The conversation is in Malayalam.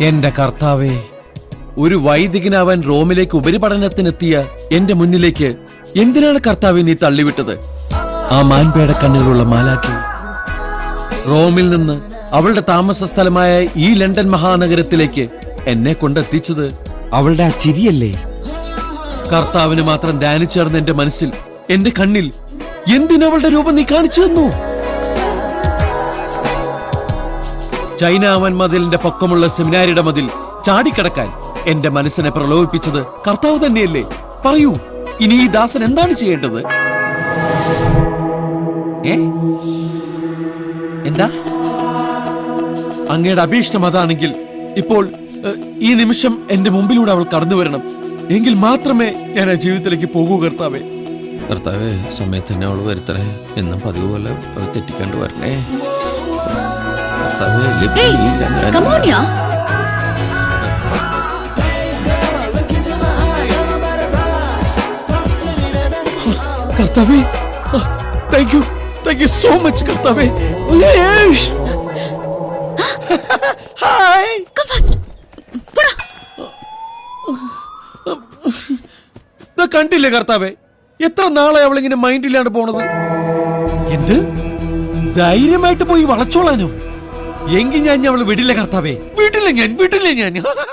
എന്റെ കർത്താവേ ഒരു വൈദികനാവാൻ റോമിലേക്ക് ഉപരിപഠനത്തിനെത്തിയ എന്റെ മുന്നിലേക്ക് എന്തിനാണ് കർത്താവെ നീ തള്ളിവിട്ടത്? ആ മാൻപേട കണ്ണുകളുള്ള മാലാക്കി റോമിൽ നിന്ന് അവളുടെ താമസ സ്ഥലമായ ഈ ലണ്ടൻ മഹാനഗരത്തിലേക്ക് എന്നെ കൊണ്ടെത്തിച്ചത് അവളുടെ ആ ചിരിയല്ലേ? കർത്താവിന് മാത്രം ധ്യാനിച്ചേർന്ന എന്റെ മനസ്സിൽ എന്റെ കണ്ണിൽ എന്തിനവളുടെ രൂപം നീ കാണിച്ചു തന്നു? ചൈനാവൻ മതിലിന്റെ പൊക്കമുള്ള സെമിനാരിയുടെ മതിൽ ചാടിക്കടക്കാൻ എന്റെ മനസ്സിനെ പ്രലോഭിപ്പിച്ചത് കർത്താവ് തന്നെയല്ലേ? പറയൂ ഇനി ഈ ദാസൻ എന്താണ് ചെയ്യേണ്ടത്? എന്താ? അങ്ങയുടെ അഭീഷ്ടം അതാണെങ്കിൽ ഇപ്പോൾ ഈ നിമിഷം എന്റെ മുമ്പിലൂടെ അവൾ കടന്നു വരണം. എങ്കിൽ മാത്രമേ ഞാൻ ആ ജീവിതത്തിലേക്ക് പോകൂ കർത്താവേ. കർത്താവേ സമയത്ത് തന്നെ അവൾ വരുത്തണേ. എന്നും പതിവ് പോലെ അവൾ തെറ്റിക്കാണ്ട് വരണേ. ലഭിക്കില്ല ഞാൻ കമോണിയാ കർത്താവേ thank you thank you so much കർത്താവേ. ഹായ് കം ഫാസ്റ്റ് പോടാ. ഇത് കണ്ടില്ലേ കർത്താവേ എത്ര നാളെ അവളിങ്ങനെ മൈൻഡിലാണ് പോണത്? എന്ത്? ധൈര്യമായിട്ട് പോയി വളച്ചോളാനോ? എങ്കിൽ ഞാൻ അവൾ വിടില്ല കർത്താവേ. വിടില്ല ഞാൻ വിടില്ല ഞാൻ.